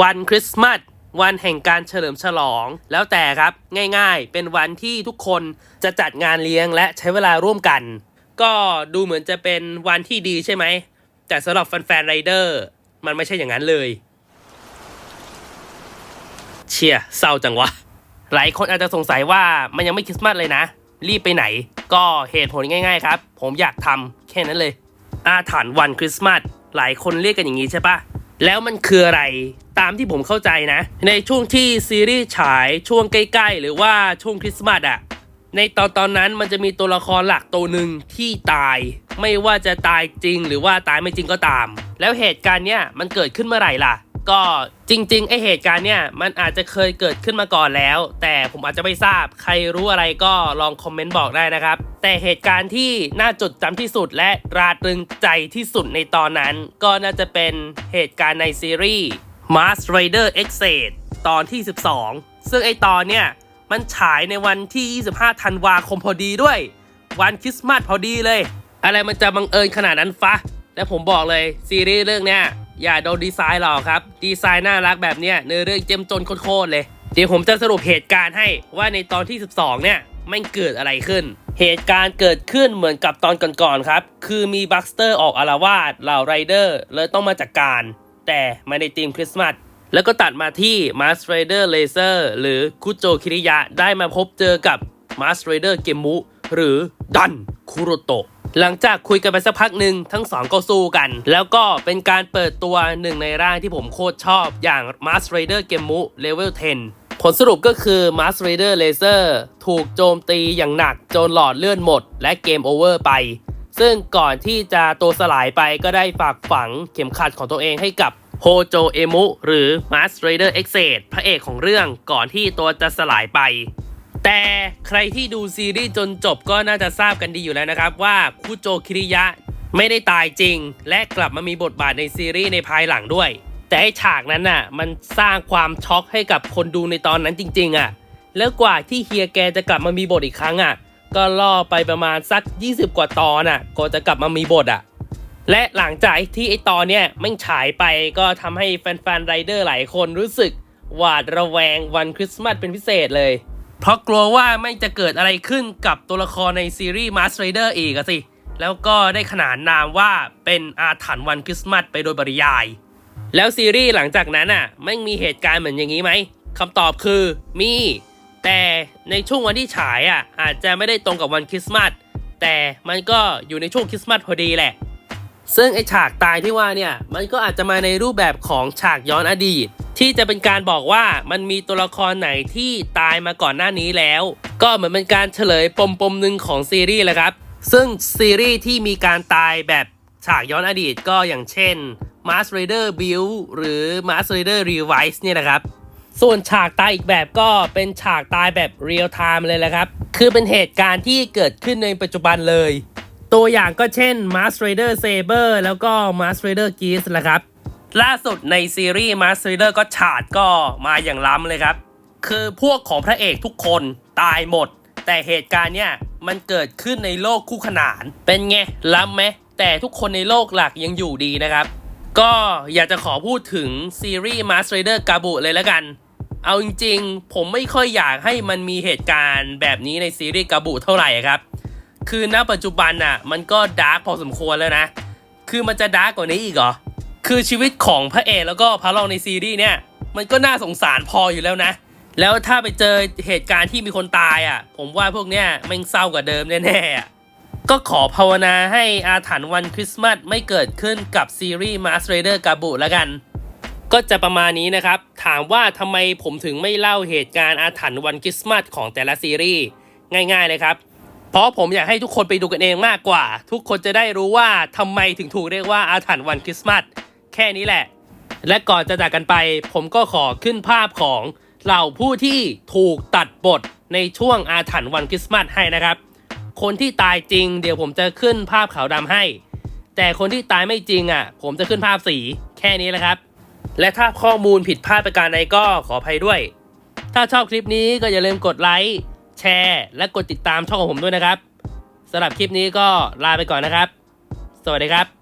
วันคริสต์มาสวันแห่งการเฉลิมฉลอง แล้วแต่ครับง่ายๆ เป็นวันที่ทุกคนจะจัดงานเลี้ยงและใช้เวลาร่วมกัน ก็ดูเหมือนจะเป็นวันที่ดีใช่ไหม แต่สำหรับแฟนๆไรเดอร์มันไม่ใช่อย่างนั้นเลย เชียร์เศร้าจังวะ หลายคนอาจจะสงสัยว่ามันยังไม่คริสต์มาสเลยนะ รีบไปไหน ก็เหตุผลง่ายๆครับ ผมอยากทำแค่นั้นเลย อาถรรพ์วันคริสต์มาสหลายคนเรียกกันอย่างนี้ใช่ปะ แล้วมันคืออะไรตามที่ผมเข้าใจนะ ในช่วงที่ซีรีส์ฉายช่วงใกล้ๆ หรือว่าช่วงคริสต์มาสอะในตอนตอนนั้นมันจะมีตัวละครหลักตัวหนึ่งที่ตาย ไม่ว่าจะตายจริงหรือว่าตายไม่จริงก็ตาม แล้วเหตุการณ์เนี้ยมันเกิดขึ้นเมื่อไหร่ล่ะ ก็จริงๆไอเหตุการณ์เนี่ยมันอาจจะเคยเกิดขึ้นมาก่อนแล้ว แต่ผมอาจจะไม่ทราบใครรู้อะไรก็ลองคอมเมนต์บอกได้นะครับ แต่เหตุการณ์ที่น่าจดจำที่สุดและราตรึงใจที่สุดในตอนนั้น ก็น่าจะเป็นเหตุการณ์ในซีรีส์ Mars Rider X ตอนที่ 12 ซึ่งไอตอนเนี่ยมันฉายในวันที่ 25 ธันวาคมพอดีด้วย วันคริสต์มาสพอดีเลย อะไรมันจะบังเอิญขนาดนั้นฟะ และผมบอกเลยซีรีส์เรื่องเนี้ย อย่าโดนดีไซน์หรอกครับ ดีไซน์น่ารักแบบเนี้ยเนื้อเรื่องเจ้มจนโคตรเลย เดี๋ยวผมจะสรุปเหตุการณ์ให้ว่าในตอนที่ 12 เนี่ยไม่งเกิดอะไรขึ้น เหตุการณ์เกิดขึ้นเหมือนกับตอนก่อนๆครับ คือมีบัคสเตอร์ออกอารวาสเหล่าไรเดอร์เลยต้องมาจัดกการ แต่ไม่ในธีมคริสต์มาสแล้วก็ตัดมาที่ Mars Rider Laser หรือคุโจคิริยะได้มาพบเจอกับ Mars Rider เกมุหรือดัน คุโรโตะหลังจากคุยกันไปสักพักหนึ่งทั้งสองก็สู้กัน แล้วก็เป็นการเปิดตัวหนึ่งในร่างที่ผมโคตรชอบอย่าง Mars Rider เกมุ Level 10 ผลสรุปก็คือ Mars Rider Laser ถูกโจมตีอย่างหนักจนหลอดเลื่อนหมด และเกมโอเวอร์ไป ซึ่งก่อนที่จะตัวสลายไปก็ได้ฝากฝังเข็มขัดของตัวเองให้กับโฮโจเอมุหรือ Mars Rider X พระเอกของเรื่องก่อนที่ตัวจะสลายไป แต่ใครที่ดูซีรีส์จนจบก็น่าจะทราบกันดีอยู่แล้วนะครับ ว่าคุโจคิริยะไม่ได้ตายจริง และกลับมามีบทบาทในซีรีส์ในภายหลังด้วย แต่ไอฉากนั้นน่ะ มันสร้างความช็อกให้กับคนดูในตอนนั้นจริง ๆ อะ แล้วกว่าที่เฮียแกจะกลับมามีบทอีกครั้งอะ ก็ล่อไปประมาณสัก 20 กว่าตอนอะ ก็จะกลับมามีบทอะ และหลังจากที่ไอตอนเนี้ยไม่ฉายไปก็ทำให้แฟนๆไรเดอร์หลายคนรู้สึกหวาดระแวงวันคริสต์มาสเป็นพิเศษเลย เพราะกลัวว่าไม่จะเกิดอะไรขึ้นกับตัวละครในซีรีส์ Mars Rider อีกอะสิ แล้วก็ได้ขนานนามว่าเป็นอาถรรพ์วันคริสต์มาสไปโดยปริยาย แล้วซีรีส์หลังจากนั้นอะไม่มีเหตุการณ์เหมือนอย่างนี้ไหมคำตอบคือมี แต่ในช่วงวันที่ฉายอะอาจจะไม่ได้ตรงกับวันคริสต์มาสแต่มันก็อยู่ในช่วงคริสต์มาสพอดีแหละ ซึ่งไอฉากตายที่ว่าเนี่ยมันก็อาจจะมาในรูปแบบของฉากย้อนอดีต ที่จะเป็นการบอกว่ามันมีตัวละครไหนที่ตายมาก่อนหน้านี้แล้ว ก็เหมือนเป็นการเฉลยปมปมหนึ่งของซีรีส์แหละครับ ซึ่งซีรีส์ที่มีการตายแบบฉากย้อนอดีตก็อย่างเช่น Mars Rider Build หรือ Mars Rider Revice เนี่ยนะครับ ส่วนฉากตายอีกแบบก็เป็นฉากตายแบบเรียลไทม์เลยแหละครับ คือเป็นเหตุการณ์ที่เกิดขึ้นในปัจจุบันเลย ตัวอย่างก็เช่น Mars Rider Saber แล้วก็ Mars Rider Geese แหละครับ ล่าสุดในซีรีส์ Mars Rider ก็ฉาดก็มาอย่างล้ำเลยครับ คือพวกของพระเอกทุกคนตายหมด แต่เหตุการณ์เนี่ยมันเกิดขึ้นในโลกคู่ขนาน เป็นไงล้ำไหมแต่ทุกคนในโลกหลักยังอยู่ดีนะครับ ก็อยากจะขอพูดถึงซีรีส์ Mars Rider กาบุเลยแล้วกัน เอาจริงๆ ผมไม่ค่อยอยากให้มันมีเหตุการณ์แบบนี้ในซีรีส์กาบุเท่าไหร่ครับ คือณปัจจุบันน่ะมันก็ดาร์กพอสมควรแล้วนะ คือมันจะดาร์กกว่านี้อีกเหรอ คือชีวิตของพระเอกแล้วก็พระรองในซีรีส์เนี่ย มันก็น่าสงสารพออยู่แล้วนะ แล้วถ้าไปเจอเหตุการณ์ที่มีคนตายอะ ผมว่าพวกเนี้ยแม่งเศร้ากว่าเดิมแน่ๆอะก็ขอภาวนาให้อาถรรพ์วันคริสต์มาสไม่เกิดขึ้นกับซีรีส์ Mars Rider กาบุแล้วกัน ก็จะประมาณนี้นะครับ ถามว่าทำไมผมถึงไม่เล่าเหตุการณ์อาถรรพ์วันคริสต์มาสของแต่ละซีรีส์ง่ายๆเลยครับเพราะผมอยากให้ทุกคนไปดูกันเองมากกว่า ทุกคนจะได้รู้ว่าทำไมถึงถูกเรียกว่าอาถรรพ์วันคริสต์มาส ค่นี้แหละ และก่อนจะจากกันไป ผมก็ขอขึ้นภาพของเหล่าผู้ที่ถูกตัดบทในช่วงอาถรรพ์วันคริสต์มาสให้นะครับ คนที่ตายจริง เดี๋ยวผมจะขึ้นภาพขาวดำให้ แต่คนที่ตายไม่จริงอะ ผมจะขึ้นภาพสีแค่นี้แหละครับ และถ้าข้อมูลผิดพลาดประการใดก็ขออภัยด้วย ถ้าชอบคลิปนี้ก็อย่าลืมกดไลค์แชร์และกดติดตามช่องของผมด้วยนะครับสำหรับคลิปนี้ก็ลาไปก่อนนะครับ สวัสดีครับ